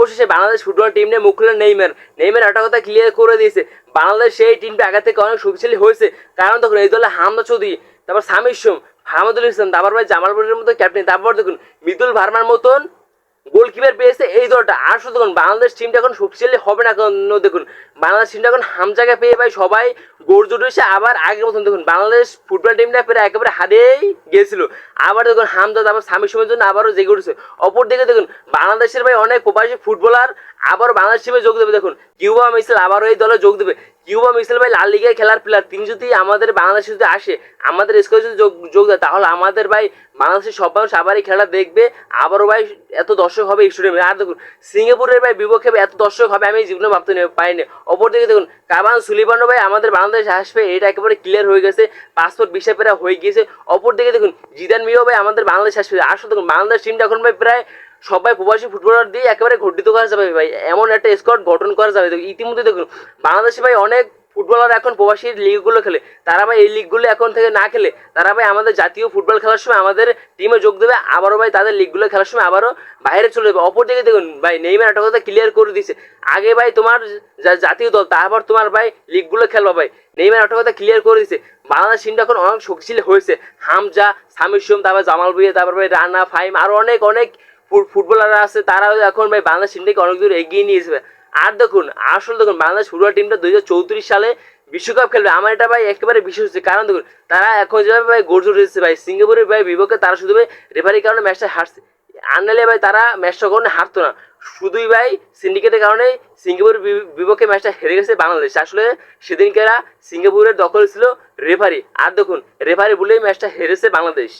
অবশেষে Bangladesh football team নিয়ে মুখ খুলে নেইমার। নেইমার একটা কথা ক্লিয়ার করে দিয়েছে। বাংলাদেশ সেই টিমটা আগে থেকে অনেক শক্তিশালী হয়েছে। কারণ তখন এই দলে হামদা চৌধুরী, তারপর সামির সোম, হামাদুল ইসলাম তারপর ভাই জামালপুরের মতো ক্যাপ্টেন তারপর দেখুন, মিদুল ভার্মার মতন গোলকিপার পেয়েছে এই দলটা। আর শুধু দেখুন, বাংলাদেশ টিমটা এখন শক্তিশালী হবে না কেন? দেখুন, বাংলাদেশ টিমটা এখন হামজাকে পেয়ে ভাই সবাই গড়জোট হয়েছে আবার আগের মতন দেখুন, বাংলাদেশ ফুটবল টিমটা প্রায় একেবারে হারিয়েই গিয়েছিল। আবার দেখুন হামজা আবার স্বামী সময়ের জন্য আবারও জেগে উঠেছে। অপর দিকে দেখুন, বাংলাদেশের ভাই অনেক প্রবাসী ফুটবলার আবার বাংলাদেশ টিমে যোগ দেবে। দেখুন, কিউবা মিসেল আবারও এই দলে যোগ দেবে। কিউবা মিসেল ভাই লাল লিগে খেলার প্লেয়ার তিনি যদি আমাদের বাংলাদেশে যদি আসে, আমাদের স্কোয়াডে যদি যোগ যোগ দেয়, তাহলে আমাদের ভাই বাংলাদেশের সব মানুষ আবারই খেলা দেখবে। আবারও ভাই এত দর্শক হবে স্টেডিয়ামে আর দেখুন, সিঙ্গাপুরের ভাই বিপক্ষে এত দর্শক হবে আমি জীবনে ভাবতে পাইনি অপরদিকে দেখুন কাবান সুলিবানো ভাই আমাদের বাংলাদেশ আসবে, এটা একেবারে ক্লিয়ার হয়ে গেছে। পাসপোর্ট বিষয় প্রায় হয়ে গিয়েছে। অপরদিকে দেখুন, জিদান মিও ভাই আমাদের বাংলাদেশ আসবে। আসলে দেখুন, বাংলাদেশ টিমটা এখন ভাই প্রায় সবাই প্রবাসী ফুটবলার দিয়ে একেবারে ঘটিত করা যাবে ভাই। এমন একটা স্কোয়াড গঠন করা যাবে। ইতিমধ্যে দেখুন, বাংলাদেশে ভাই অনেক ফুটবলার এখন প্রবাসী লিগগুলো খেলে। তারা ভাই এই লিগগুলো এখন থেকে না খেলে, তারা ভাই আমাদের জাতীয় ফুটবল খেলার সময় আমাদের টিমে যোগ দেবে, আবারও ভাই তাদের লিগগুলো খেলার সময় আবারও বাইরে চলে যাবে। অপরদিকে দেখুন, ভাই নেইমার একটা কথা ক্লিয়ার করে দিয়েছে। আগে ভাই তোমার জাতীয় দল, তারপর তোমার ভাই লিগগুলো খেলবা ভাই। নেইমার একটা কথা ক্লিয়ার করে দিয়েছে। বাংলাদেশ টিমটা এখন অনেক শক্তিশালী হয়েছে। হামজা, সামির সোম, তারপর জামাল ভুইয়া, তারপর ভাই রানা ফাইম আরও অনেক অনেক ফুটবলাররা আছে, তারাও এখন ভাই বাংলাদেশ টিমটাকে অনেক দূর এগিয়ে নিয়ে আর দেখুন, আসলে দেখুন, বাংলাদেশ ফুটবল টিমটা দুই হাজার চৌত্রিশ সালে বিশ্বকাপ খেলবে। আমার এটা ভাই একেবারে বিশ্বাস হচ্ছে, কারণ দেখুন, তারা এখন যেভাবে ভাই গড়ে উঠেছে ভাই, সিঙ্গাপুরের ভাই বিপক্ষে তারা শুধু ভাই রেফারির কারণে ম্যাচটা হারছে। আনলে ভাই তারা ম্যাচটা কারণে হারতো না। শুধুই ভাই সিন্ডিকেটের কারণে সিঙ্গাপুরের বিপক্ষে ম্যাচটা হেরে গেছে বাংলাদেশ। আসলে সেদিনকেরা সিঙ্গাপুরের দখল ছিল রেফারি আর দেখুন রেফারি বলেই ম্যাচটা হেরেছে বাংলাদেশ।